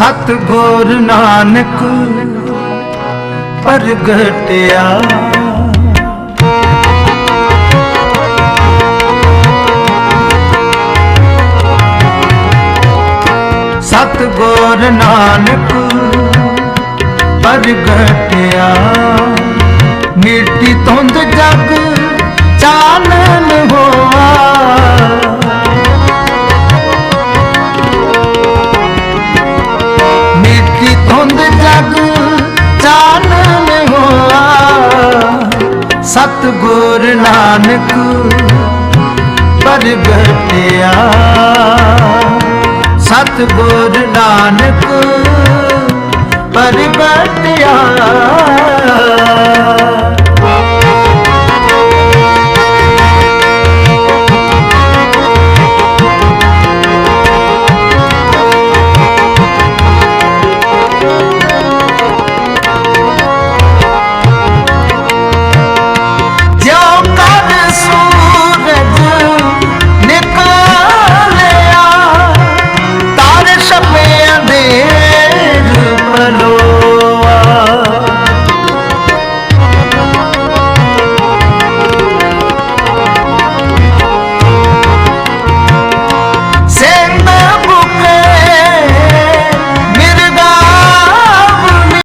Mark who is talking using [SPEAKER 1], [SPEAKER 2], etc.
[SPEAKER 1] ਸਤ ਗੁਰ ਨਾਨਕ ਪ੍ਰਗਟਿਆ। ਸਤ ਗੁਰ ਨਾਨਕ ਪ੍ਰਗਟਿਆ। ਮਿੱਟੀ ਧੁੰਦ ਮਿੱਟੀ ਜਗ ਚਾਨਣ ਹੋਆ। ਸਤ ਗੁਰ ਨਾਨਕ ਪ੍ਰਗਟਿਆ ਸਤ ਗੁਰ ਨਾਨਕ ਪ੍ਰਗਟਿਆ